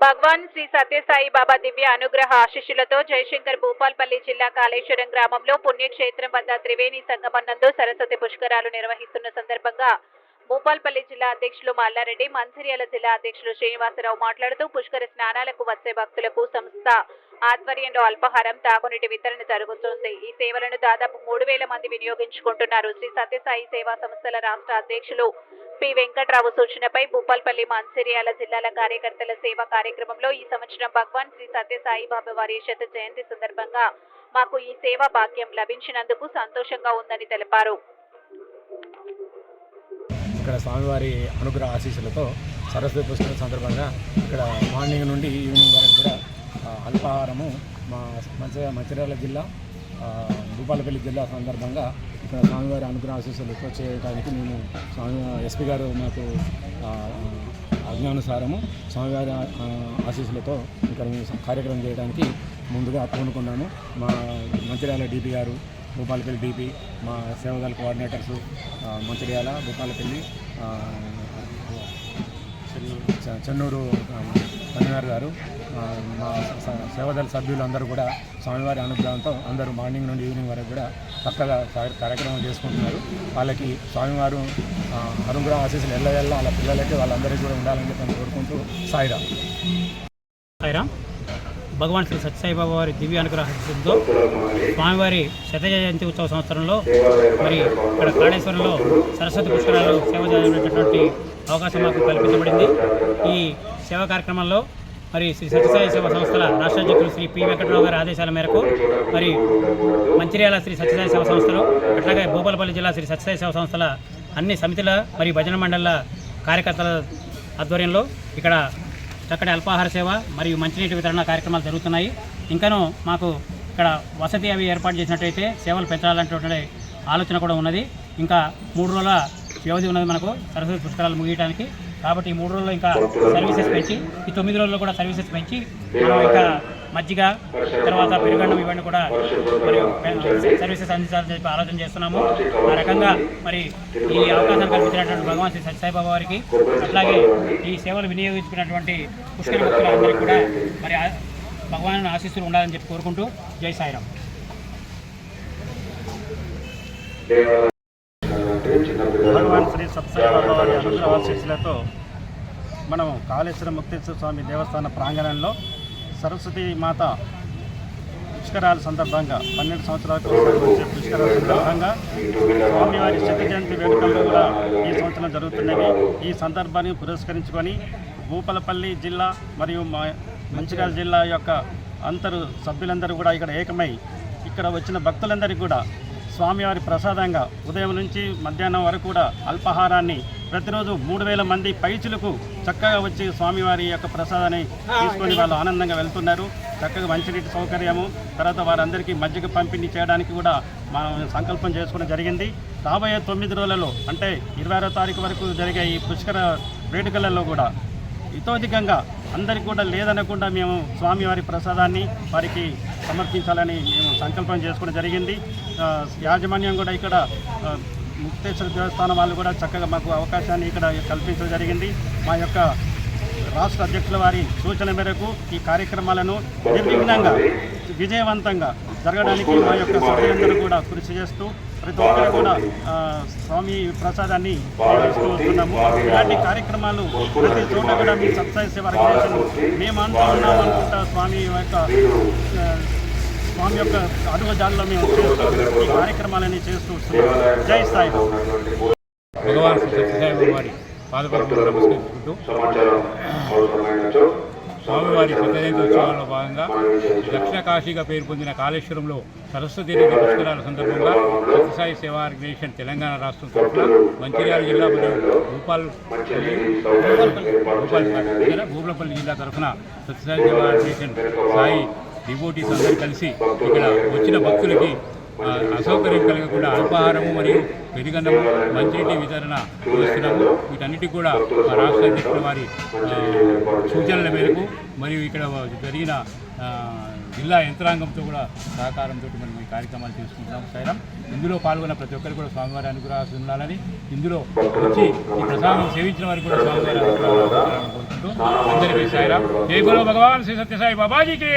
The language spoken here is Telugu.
భగవాన్ శ్రీ సత్యసాయి బాబా దివ్య అనుగ్రహ ఆశీస్సులతో జయశంకర్ భూపాల్పల్లి జిల్లా కాళేశ్వరం గ్రామంలో పుణ్యక్షేత్రం వద్ద త్రివేణి సంగమన్నందు సరస్వతి పుష్కరాలు నిర్వహిస్తున్న సందర్భంగా భూపాల్పల్లి జిల్లా అధ్యక్షులు మల్లారెడ్డి మంచిర్యాల జిల్లా అధ్యక్షులు శ్రీనివాసరావు మాట్లాడుతూ పుష్కర స్నానాలకు వచ్చే భక్తులకు సంస్థ ఆధ్వర్యంలో అల్పాహారం తాగునీటి వితరణ జరుగుతుంది. ఈ సేవలను దాదాపు మూడు వేల మంది వినియోగించుకుంటున్నారు. శ్రీ సత్యసాయి సేవా సంస్థల రాష్ట్ర అధ్యక్షులు పి. వెంకట్రావు సూచనపై భూపాల్పల్లి మంచిర్యాల జిల్లాల కార్యకర్తల సేవా కార్యక్రమంలో ఈ సంవత్సరం భగవాన్ శ్రీ సత్యసాయి బాబా వారి శత జయంతి సందర్భంగా మాకు ఈ సేవా భాగ్యం లభించినందుకు సంతోషంగా ఉందని తెలిపారు. ఇక్కడ స్వామివారి అనుగ్రహ ఆశీస్సులతో సరస్వతి పుస్తకం సందర్భంగా ఇక్కడ మార్నింగ్ నుండి ఈవినింగ్ వరకు కూడా అల్పాహారము మా మంచి మంచిర్యాల జిల్లా భూపాలపల్లి జిల్లా సందర్భంగా ఇక్కడ స్వామివారి అనుగ్రహ ఆశీస్సులతో చేయడానికి మేము స్వామి ఎస్పీ గారు మాకు అజ్ఞానుసారము ఆజ్ఞానుసారము స్వామివారి ఆశీస్సులతో ఇక్కడ మేము కార్యక్రమం చేయడానికి ముందుగా పూనుకున్నాము. మా మంచిర్యాల డీపీ గారు భూపాలపల్లి డీపీ మా సేవదళ కోఆర్డినేటర్స్ మంచిర్యాల భూపాలపల్లి చెన్నూరు కన్వీనర్ గారు మా స- సభ్యులందరూ కూడా స్వామివారి అనుగ్రహంతో అందరూ మార్నింగ్ నుండి ఈవినింగ్ వరకు కూడా చక్కగా కార్యక్రమం చేసుకుంటున్నారు. వాళ్ళకి స్వామివారు అనుగ్రహం ఆశీస్సులు ఎల్ల ఎల్ల వాళ్ళ పిల్లలకి వాళ్ళందరికీ కూడా ఉండాలని చెప్పి కోరుకుంటూ సాయిరా సాయిరామ్. భగవాన్ శ్రీ సత్యసాయిబాబా వారి దివ్య అనుగ్రహంతో స్వామివారి శత జయంతి ఉత్సవ సంవత్సరంలో మరి ఇక్కడ కాళేశ్వరంలో సరస్వతి పుష్కరాలు సేవ చేయడానికి అవకాశం మాకు కల్పించబడింది. ఈ సేవా కార్యక్రమంలో మరి శ్రీ సత్యసాయి సేవ సంస్థల రాష్ట్ర అధ్యక్షులు శ్రీ పి వెంకటరావు గారి ఆదేశాల మేరకు మరి మంచిర్యాల శ్రీ సత్యసాయి సేవ సంస్థలు అట్లాగే భూపాలపల్లి జిల్లా శ్రీ సత్యసాయి సేవ సంస్థల అన్ని సమితుల మరియు భజన మండళ్ళ కార్యకర్తల ఆధ్వర్యంలో ఇక్కడ చక్కటి అల్పాహార సేవ మరియు మంచినీటి వితరణ కార్యక్రమాలు జరుగుతున్నాయి. ఇంకనూ మాకు ఇక్కడ వసతి అవి ఏర్పాటు చేసినట్టయితే సేవలు పెంచాలంటే ఆలోచన కూడా ఉన్నది. ఇంకా మూడు రోజుల వ్యవధి ఉన్నది మనకు. సరస్వతి పుష్కరాలు ముగియడానికి కాబట్టి ఈ మూడు రోజుల్లో ఇంకా సర్వీసెస్ పెంచి ఈ తొమ్మిది రోజుల్లో కూడా సర్వీసెస్ పెంచి మనం ఇంకా మజ్జిగ తర్వాత పెరుగన్నం ఇవన్నీ కూడా మరి సర్వీసెస్ అందించాలని చెప్పి ఆలోచన చేస్తున్నాము. ఆ రకంగా మరి ఈ అవకాశం కల్పించినటువంటి భగవాన్ శ్రీ సత్యసాయిబాబా వారికి అట్లాగే ఈ సేవలు వినియోగించుకున్నటువంటి పుష్కర భక్తులందరికీ కూడా మరి భగవాన్ ఆశీస్సులు ఉండాలని చెప్పి కోరుకుంటూ జై సాయిరామ్. భగవాన్ శ్రీ సత్యసాయిబాబా వారి అనుగ్రహ మనం కాళేశ్వరం ముక్తేశ్వర స్వామి దేవస్థాన ప్రాంగణంలో సరస్వతి మాత పుష్కరాల సందర్భంగా పన్నెండు సంవత్సరాలకు వచ్చే పుష్కరాల సందర్భంగా స్వామివారి శత జయంతి వేడుకలు కూడా ఈ సంవత్సరం జరుగుతున్నవి ఈ సందర్భాన్ని పురస్కరించుకొని భూపలపల్లి జిల్లా మరియు మా మంచిర్యాల జిల్లా యొక్క అంతరు సభ్యులందరూ కూడా ఇక్కడ ఏకమై ఇక్కడ వచ్చిన భక్తులందరికీ కూడా స్వామివారి ప్రసాదంగా ఉదయం నుంచి మధ్యాహ్నం వరకు కూడా అల్పాహారాన్ని ప్రతిరోజు మూడు వేల మంది పైచులకు చక్కగా వచ్చి స్వామివారి యొక్క ప్రసాదాన్ని తీసుకొని వాళ్ళు ఆనందంగా వెళ్తున్నారు. చక్కగా మంచినీటి సౌకర్యము తర్వాత వారందరికీ మజ్జిగ పంపిణీ చేయడానికి కూడా మనం సంకల్పం చేసుకోవడం జరిగింది. రాబోయే తొమ్మిది రోజులలో అంటే ఇరవై ఆరో తారీఖు వరకు జరిగే ఈ పుష్కర వేడుకలలో కూడా ఇతోధికంగా అందరికీ కూడా లేదనకుండా మేము స్వామివారి ప్రసాదాన్ని వారికి సమర్పించాలని మేము సంకల్పం చేసుకోవడం జరిగింది. యాజమాన్యం కూడా ఇక్కడ ముక్తేశ్వర దేవస్థానం వాళ్ళు కూడా చక్కగా మాకు అవకాశాన్ని ఇక్కడ కల్పించడం జరిగింది. మా యొక్క రాష్ట్ర అధ్యక్షుల వారి సూచన మేరకు ఈ కార్యక్రమాలను నిర్విఘ్నంగా విజయవంతంగా జరగడానికి మా యొక్క సభ్యులందరూ కూడా కృషి చేస్తూ ప్రతి ఒక్కరు కూడా స్వామి ప్రసాదాన్ని వస్తున్నాము. ఇలాంటి కార్యక్రమాలు ప్రతి చోట కూడా మీ సత్సాయి సేవ ఆర్గనైజేషన్ మేము అంతా ఉన్నాం అనుకుంటా స్వామి యొక్క స్వామి యొక్క అడుగుజాల్లో మేము చేస్తూ ఈ కార్యక్రమాలని చేస్తూ వస్తున్నాము జై సాయి భగవాన్ శ్రీ సత్యసాయి వారి పాదపద్మలు నమస్కరించుకుంటూ స్వామివారి శతజయంతి ఉత్సవాల్లో భాగంగా దక్షిణ కాశీగా పేరు పొందిన కాళేశ్వరంలో సరస్వతి పుష్కరాల సందర్భంగా సత్యసాయి సేవా ఆర్గనైజేషన్ తెలంగాణ రాష్ట్రం తరఫున మంచిర్యాల జిల్లా మరియు భూపాల్ భూపాలపల్లి జిల్లా తరఫున సత్యసాయి సేవా ఆర్గనైజేషన్ సాయి డివోటీస్ అందరూ కలిసి ఇక్కడ వచ్చిన భక్తులకి అసౌకర్యం కలగకుండా అల్పాహారము మరియు పెరిగన్నము మంచినీటి వితరణ చేస్తున్నాము. వీటన్నిటికి కూడా మా రాష్ట్ర అధ్యక్షుల వారి సూచనల మేరకు మరియు ఇక్కడ జరిగిన జిల్లా యంత్రాంగంతో కూడా సహకారంతో మనం ఈ కార్యక్రమాలు చేసుకుంటున్నాం సైరం ఇందులో పాల్గొన్న ప్రతి ఒక్కరు కూడా స్వామివారి అనుగ్రహాలు ఉండాలని ఇందులో వచ్చి ఈ ప్రసాదం సేవించిన వారికి కూడా స్వామివారి అనుగ్రహాలు కోరుకుంటూ అందరికీ సాయిరాం. జై గురు భగవాన్ శ్రీ సత్యసాయి బాబాజీకి